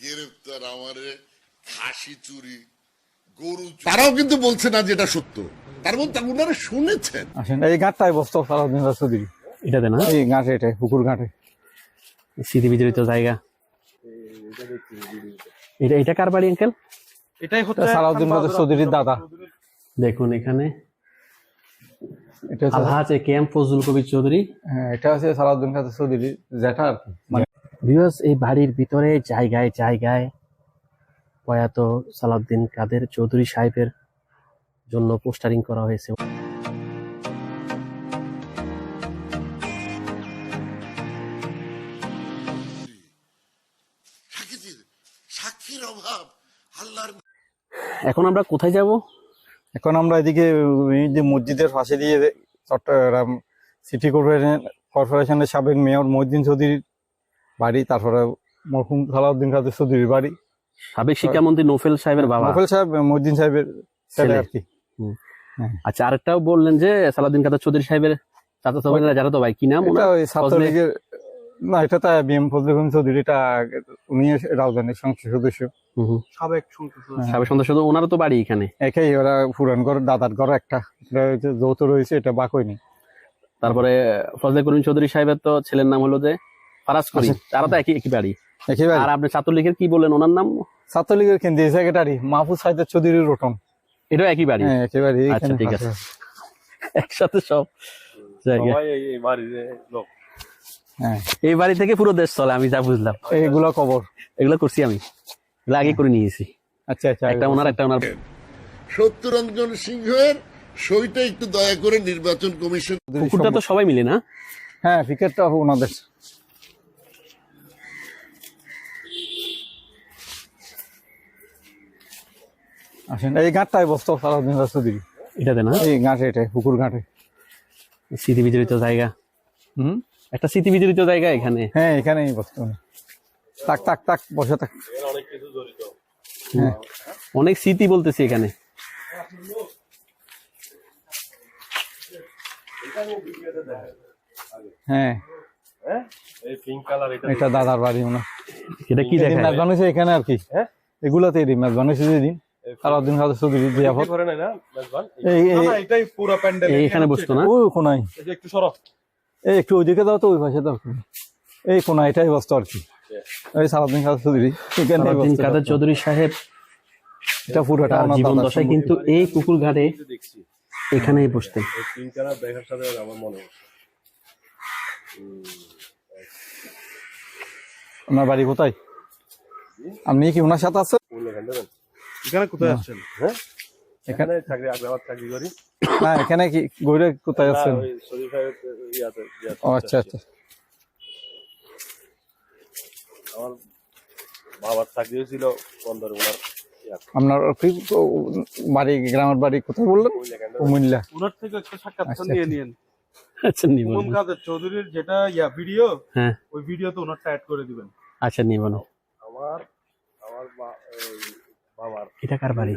গ্রেফতার আমারে খাসি চুরি গরু তারাও কিন্তু বলছে না যে এটা সত্য। তার মধ্যে শুনেছেন। আসেন এই বসতো সারাদিন রাস্তুদি এটাতে না? এই এটাই পুকুর ঘাটে। স্মৃতি বিজড়িত জায়গা। এটা এটা কার বাড়ি আঙ্কেল? এটাই হচ্ছে সালাউদ্দিন কাদের চৌধুরীর দাদা। দেখুন এখানে। এটা হচ্ছে কে এম ফজলুল কবির চৌধুরী। হ্যাঁ এটা হচ্ছে সালাউদ্দিন কাদের চৌধুরী জ্যাঠা আর কি। মানে ভিউয়ার্স এই বাড়ির ভিতরে জায়গায় জায়গায় প্রয়াত সালাউদ্দিন কাদের চৌধুরী সাহেবের জন্য পোস্টারিং করা হয়েছে। এখন আমরা কোথায় যাব? এখন আমরা এদিকে যে মসজিদের পাশে দিয়ে চট্টগ্রাম সিটি কর্পোরেশন কর্পোরেশনের সাবেক মেয়র মহিউদ্দিন চৌধুরীর বাড়ি তারপরে মরহুম সালাউদ্দিন কাদের চৌধুরীর বাড়ি। সাবেক শিক্ষামন্ত্রী নোফেল সাহেবের বাবা। নফেল সাহেব মহিউদ্দিন সাহেবের ছেলে। আর কি। আচ্ছা আরেকটাও বললেন যে সালাউদ্দিন কাদের চৌধুরী সাহেবের চাচা তো যারা তো ভাই কি নাম ওনার? ওই ছাত্রলীগের না এটা তো বিএম ফজলুল করিম চৌধুরী এটা উনি রাজধানীর সংসদ সদস্য। সাবেক সংসদ সদস্য। সাবেক সদস্য তো ওনারও তো বাড়ি এখানে? একাই ওরা পুরান ঘর দাদার ঘর একটা। যৌথ রয়েছে এটা বাকই নেই তারপরে ফজলে করিম চৌধুরী সাহেবের তো ছেলের নাম হলো যে ফারাজ করিম তারা তো একই একই বাড়ি। আর আপনি ছাত্রলীগের কি বললেন ওনার নাম? ছাত্রলীগের কেন্দ্রীয় সেক্রেটারি মাহফুজ সাইদের চৌধুরীর রোটন। এটাও একই বাড়ি? হ্যাঁ একেবারে আচ্ছা, ঠিক আছে। একসাথে সব জায়গা এই- হ্যাঁ। এই বাড়ি থেকে পুরো দেশ চলে আমি যা বুঝলাম। এইগুলো কবর। এগুলো করছি আমি। এগুলো আগে করে নিয়েছি আচ্ছা আচ্ছা। একটা ওনার একটা ওনার। সত্যরঞ্জন সিংহের সইটা একটু দয়া করে নির্বাচন কমিশন পুকুরটা তো সবাই মিলে না? হ্যাঁ ক্রিকেটটা ওনাদের। আসেন। এই ঘাটটাই বসতো সারাদিন চৌধুরী এটাতে না? এই ঘাটে এটাই পুকুর ঘাটে স্মৃতি বিজড়িত জায়গা। হুম? একটা স্মৃতি বিজড়িত জায়গা এখানে? হ্যাঁ এখানেই বসতো। তাক তাক তাক বসে থাক। হ্যাঁ অনেক স্মৃতি বলতেছি এখানে। হ্যাঁ। এই এটা এটা দাদার বাড়ি ওনার এটা কি দেখায়? বানিয়েছে এখানে আর কি। এগুলাতে এদিন ম্যাচ বানিয়েছে যেদিন। চৌধুরী জিয়াফত না মেজবান এই না, এই না, এটাই পুরো প্যান্ডেল। এই এখানে বসতো না? ওই কোনায়। একটু সরো। এই একটু ওইদিকে দাও তো ওই পাশে দাও। এই কোনা এটাই বসতো আর কি। এই সারাদিন খাওয়া চৌধুরী সালাউদ্দিন কাদের চৌধুরী সাহেব? এটা পুরোটা জীবন দশায় কিন্তু এই পুকুর ঘাটে এখানেই বসতেন। দেখার সাথে আমার মনে বাড়ি কোথায়? আপনি কি ওনার সাথে আছেন? এখানে কোথায় আসছেন হ্যাঁ? এখানে চাকরি আগ্রাবাদ চাকরি করি। না এখানে কি গইরে কোথায় আছেন? ও আচ্ছা আচ্ছা। আমার বাবার চাকরি হয়েছিল বন্দর ওনার ইয়াতে। আপনার বাড়ি গ্রামের বাড়ি কোথায় বললেন? কুমিল্লা। ওনার থেকে একটা সাক্ষাৎকার নিয়ে। আচ্ছা। নিব কাদের চৌধুরীর যেটা ইয়া ভিডিও হ্যাঁ। ওই ভিডিওতে ওনারটা অ্যাড করে দিবেন। আচ্ছা নিব আমার আমার এটা কার বাড়ি?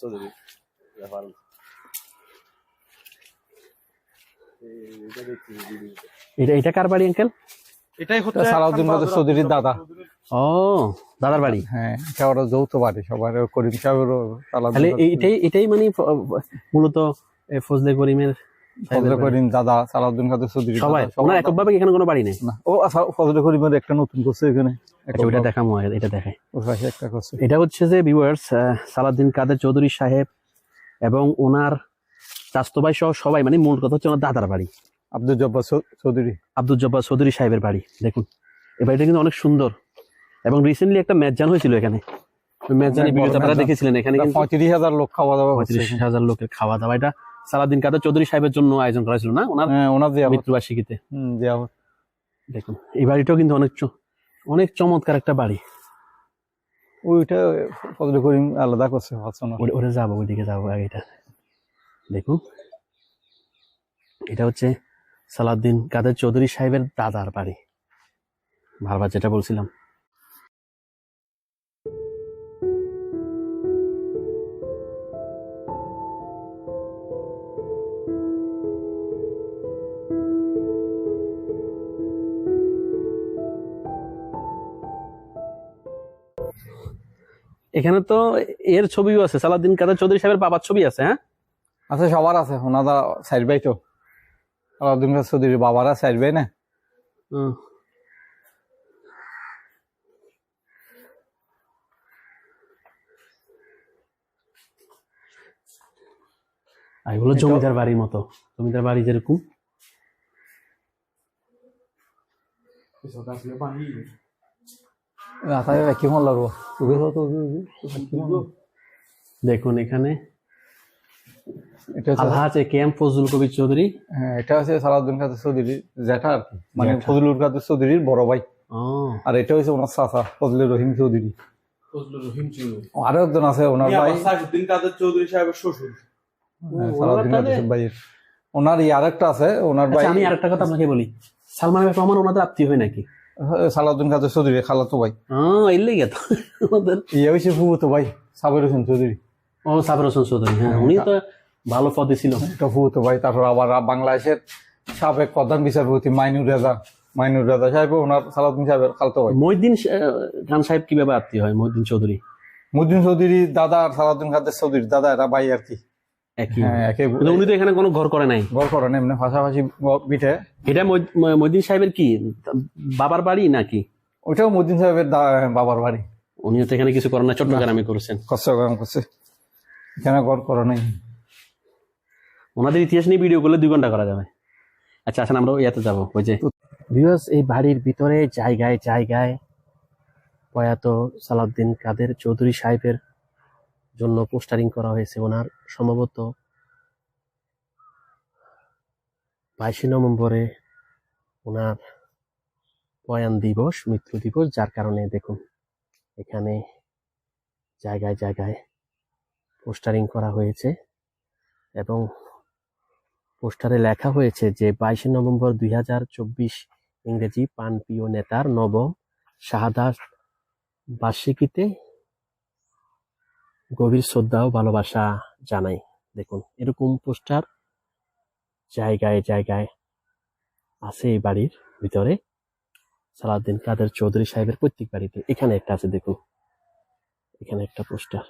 চৌধুরী রেফারেন্স এটা এটা কার বাড়ি আঙ্কেল? এটাই হচ্ছে সালাউদ্দিন চৌধুরীর দাদা। ও দাদার বাড়ি? হ্যাঁ এটা ওরা যৌথ বাড়ি সবার করিম সাহেবেরও তাহলে এটাই এটাই মানে মূলত ফজলে করিমের ফজলে করিম দাদা সালাউদ্দিন কাদের চৌধুরী সবাই ওনার এককভাবে এখানে কোনো বাড়ি নেই? না ও করিমের একটা নতুন করছে এখানে। ওইটা দেখামো এটা দেখাই। ওর পাশে একটা করছে। এটা হচ্ছে যে ভিউয়ার্স সালাউদ্দিন কাদের চৌধুরী সাহেব এবং ওনার চাস্তো ভাই সহ সবাই মানে মূল কথা হচ্ছে ওনার দাদার বাড়ি। আব্দুল জব্বার চৌধুরী। আব্দুল জব্বার চৌধুরী সাহেবের বাড়ি দেখুন। এই বাড়িটা কিন্তু অনেক সুন্দর। এবং রিসেন্টলি একটা ম্যাচজান হয়েছিল এখানে। ম্যাচজানের অনেক আপনারা দেখেছিলেন এখানে পঁয়ত্রিশ হাজার লোক খাওয়া দাওয়া পঁয়ত্রিশ হাজার লোকের খাওয়া দাওয়া। এটা সালাউদ্দিন কাদের চৌধুরী সাহেবের জন্য আয়োজন করা ছিল না? ওনার হ্যাঁ ওনার মৃত্যুবার্ষিকীতে। দেখুন এই বাড়িটাও কিন্তু অনেক চ- অনেক চমৎকার একটা বাড়ি। ওইটা ফজলে করিম আলাদা করছে ওরে- যাব ওইদিকে যাব আগে এটা। দেখুন এটা হচ্ছে সালাউদ্দিন কাদের চৌধুরী সাহেবের দাদার বাড়ি। বারবার যেটা বলছিলাম। এখানে তো এর ছবিও আছে সালাউদ্দিন কাদের চৌধুরী সাহেবের বাবার ছবি আছে হ্যাঁ? আছে সবার আছে ওনারা সাইড বাই তো। আলাউদ্দিন খান চৌধুরী বাবারা সাইড বাই না? আর এগুলো জমিদার বাড়ির মতো জমিদার বাড়ি যেরকম। দেখুন এখানে এটা হচ্ছে কে এম ফজলুল কবির চৌধুরী। হ্যাঁ, এটা হচ্ছে সালাউদ্দিন কাদের চৌধুরী জ্যাঠা আর কি। মানে ফজলুল কাদের চৌধুরীর বড় ভাই। আর এটা হচ্ছে ওনার চাচা ফজলুর রহিম চৌধুরী। ফজলুর রহিম চৌধুরী। আরও একজন আছে ওনার ভাই। কাদের চৌধুরী সাহেবের শ্বশুর। হ্যাঁ, সালাউদ্দিন কাদের ভাইয়ের। ওনার ই আরেকটা আছে ওনার ভাই আচ্ছা আমি আরেকটা কথা আপনাকে বলি। সালমান রহমান ওনাদের আত্মীয় হয় নাকি? সালাউদ্দিন কাদের চৌধুরী খালাতো ভাই। হ্যাঁ এর লেগে তো ওদের ইয়ে হয়েছে ফুফুতো ভাই সাবের হোসেন চৌধুরী। ও সাবের হোসেন চৌধুরী হ্যাঁ উনি তো ভালো পদে ছিল। এটা ফুফুতো ভাই তারপর আবার বাংলাদেশের সাবেক প্রধান বিচারপতি মাইনুর রেজা মাইনুর রেজা সাহেব ওনার সালাউদ্দিন সাহেবের খালতো ভাই। মহিদ্দিন আহ, খান সাহেব কীভাবে আত্মীয় হয় মহিদ্দিন চৌধুরী? মুদ্দিন চৌধুরী দাদা আর সালাউদ্দিন কাদের চৌধুরী দাদা এরা ভাই আর কি। একই। হ্যাঁ একে কিন্তু উনি তো এখানে কোনো ঘর করে নাই। গড় করেন এমনি পাশাপাশি বিঠে এটা মহিদ- ম- মহিদ্দিন সাহেবের কি বাবার বাড়ি নাকি? ওইটাও মুদ্দিন সাহেবের বাবার বাড়ি। উনিও তো এখানে কিছু করেন না চট্টগ্রামে করেছেন। কাম করছে। এখানে গড় করে নাই। ওনাদের ইতিহাস নিয়ে ভিডিও করলে দুই ঘণ্টা করা যাবে। আচ্ছা আসেন আমরা ইয়াতে যাব ওই যে। ভিউয়ার্স এই বাড়ির ভিতরে জায়গায় জায়গায় প্রয়াত সালাউদ্দিন কাদের চৌধুরী সাহেবের জন্য পোস্টারিং করা হয়েছে ওনার। সম্ভবত বাইশে নভেম্বরে ওনার প্রয়াণ দিবস, মৃত্যু দিবস, যার কারণে দেখুন এখানে জায়গায় জায়গায় পোস্টারিং করা হয়েছে এবং পোস্টারে লেখা হয়েছে যে বাইশে নভেম্বর দুই হাজার চব্বিশ ইংরেজি পানপ্রিয় নেতার নবম শাহাদাত বার্ষিকীতে গভীর শ্রদ্ধা ও ভালোবাসা জানাই। দেখুন, এরকম পোস্টার জায়গায় জায়গায় আছে এই বাড়ির ভিতরে। সালাউদ্দিন কাদের চৌধুরী সাহেবের প্রত্যেক বাড়িতে এখানে একটা আছে, দেখুন। এখানে একটা পোস্টার।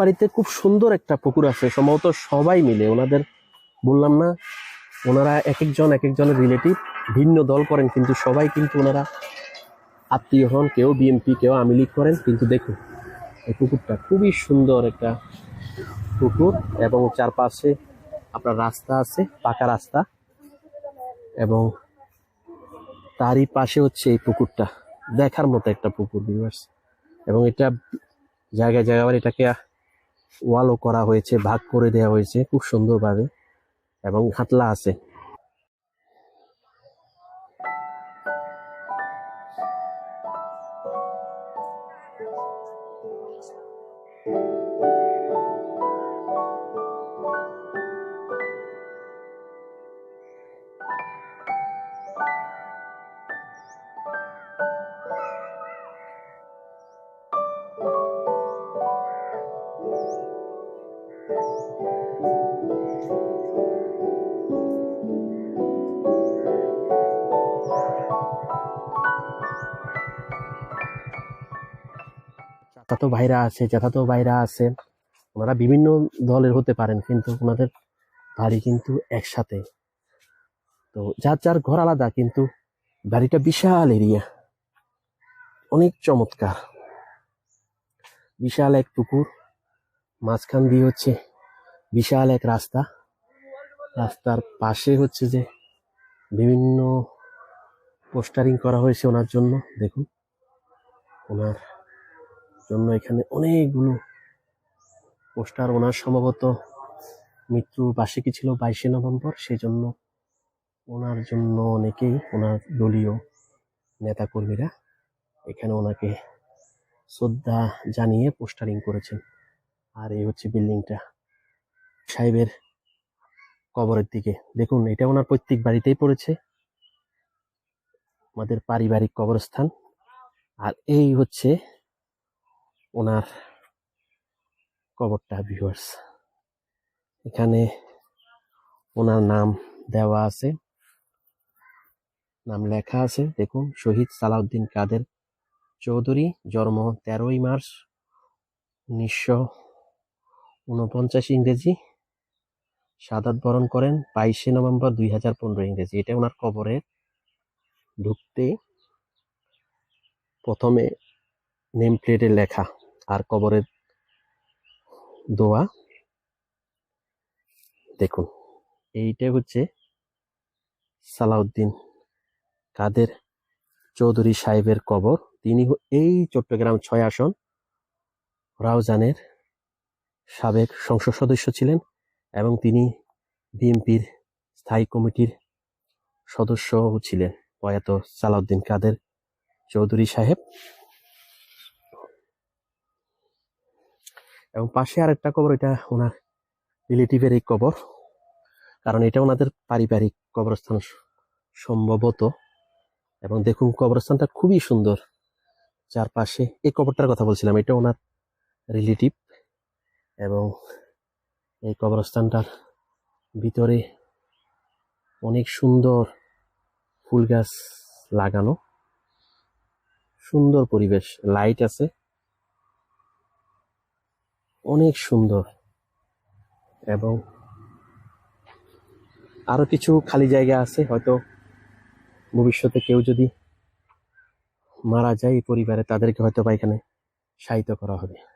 বাড়িতে খুব সুন্দর একটা পুকুর আছে। সম্ভবত সবাই মিলে, ওনাদের বললাম না, ওনারা এক একজন এক একজনের রিলেটিভ ভিন্ন দল করেন, কিন্তু সবাই কিন্তু ওনারা আত্মীয় হন, কেউ বিএনপি কেউ আওয়ামী লীগ করেন, কিন্তু দেখুন, এই পুকুরটা খুবই সুন্দর একটা পুকুর এবং চারপাশে আপনার রাস্তা আছে, পাকা রাস্তা, এবং তারই পাশে হচ্ছে এই পুকুরটা, দেখার মতো একটা পুকুর ভিউয়ার্স এবং এটা জায়গায় জায়গায় এটাকে ওয়ালও করা হয়েছে ভাগ করে দেওয়া হয়েছে খুব সুন্দরভাবে এবং হাতলা আছে। চাচাতো ভাইরা আছে চাচাতো ভাইরা আছে, ওনারা বিভিন্ন দলের হতে পারেন, কিন্তু ওনাদের বাড়ি কিন্তু একসাথে। তো যার যার ঘর আলাদা, কিন্তু বাড়িটা বিশাল এরিয়া, অনেক চমৎকার। বিশাল এক পুকুর, মাঝখান দিয়ে হচ্ছে বিশাল এক রাস্তা। রাস্তার পাশে হচ্ছে যে বিভিন্ন পোস্টারিং করা হয়েছে ওনার জন্য, দেখুন। ওনার জন্য এখানে অনেকগুলো পোস্টার ওনার সম্ভবত মৃত্যু বার্ষিকী ছিল বাইশে নভেম্বর সেই জন্য ওনার জন্য অনেকেই ওনার দলীয় নেতাকর্মীরা এখানে ওনাকে শ্রদ্ধা জানিয়ে পোস্টারিং করেছেন। আর এই হচ্ছে বিল্ডিংটা। সাহেবের কবরের দিকে। দেখুন, এটা ওনার প্রত্যেক বাড়িতেই পড়েছে। আমাদের পারিবারিক কবরস্থান। আর এই হচ্ছে ওনার কবরটা ভিউয়ার্স এখানে ওনার নাম দেওয়া আছে। নাম লেখা আছে, দেখুন, শহীদ সালাউদ্দিন কাদের চৌধুরী, জন্ম তেরোই মার্চ উনিশশো উনপঞ্চাশ ইংরেজি। সাদাত বরণ করেন বাইশে নভেম্বর দুই হাজার পনেরো ইংরেজি। এটা ওনার কবরের ঢুকতে প্রথমে নেম প্লেটে লেখা। আর কবরের দোয়া। দেখুন এইটা হচ্ছে সালাউদ্দিন কাদের চৌধুরী সাহেবের কবর। তিনি এই চট্টগ্রাম ছয় আসন, রাউজানের সাবেক সংসদ সদস্য ছিলেন এবং তিনি বিএনপির স্থায়ী কমিটির সদস্যও ছিলেন, প্রয়াত সালাউদ্দিন কাদের চৌধুরী সাহেব। এবং পাশে আরেকটা কবর, এটা ওনার রিলেটিভের এই কবর। কারণ এটা ওনাদের পারিবারিক কবরস্থান সম্ভবত। এবং দেখুন, কবরস্থানটা খুবই সুন্দর। চারপাশে, এই কবরটার কথা বলছিলাম, এটা ওনার রিলেটিভ। এবং এই কবরস্থানটার ভিতরে অনেক সুন্দর ফুল গাছ লাগানো। সুন্দর পরিবেশ, লাইট আছে। অনেক সুন্দর। এবং আরও কিছু খালি জায়গা আছে, হয়তো ভবিষ্যতে কেউ যদি মারা যায় পরিবারে তাদেরকে হয়তো বা এখানে সাহিত্য করা হবে।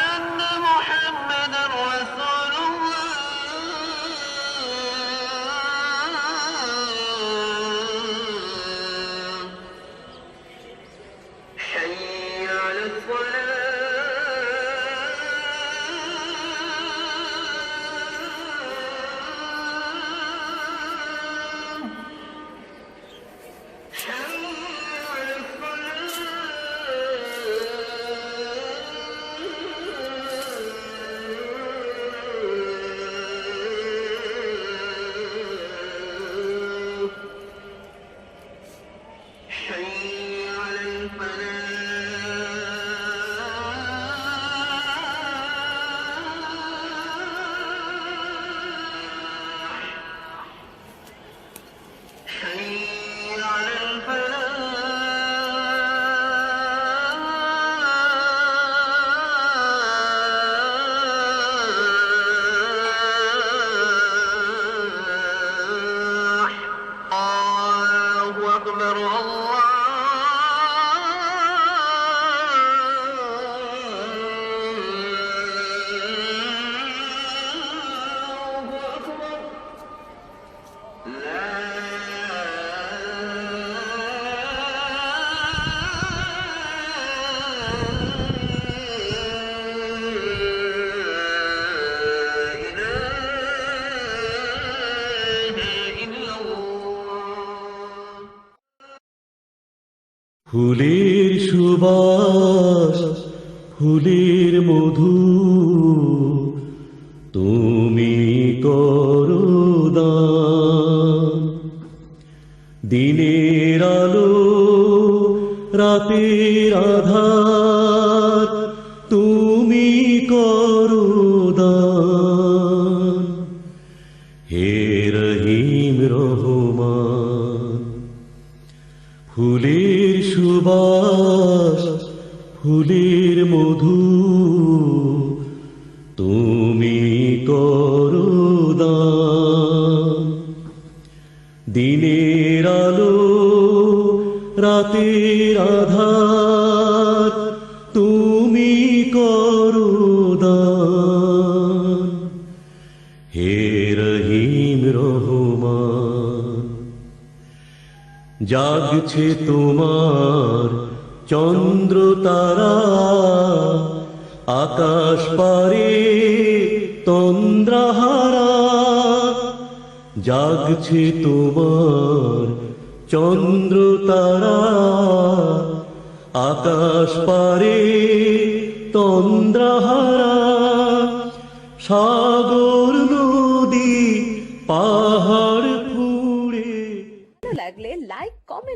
محمد رسول ফুলের সুবাস ফুলের মধু সুবাস ফুলের মধু। তুমি করো দান। দিনের আলো রাতের আধার তুমি করো দান। হে জাগছে তোমার চন্দ্র তারা। আকাশ পারে তন্দ্রাহারা। জাগছে তোমার চন্দ্র তারা। আকাশ পারে তন্দ্রাহারা। সাগর, নদী, পাহাড়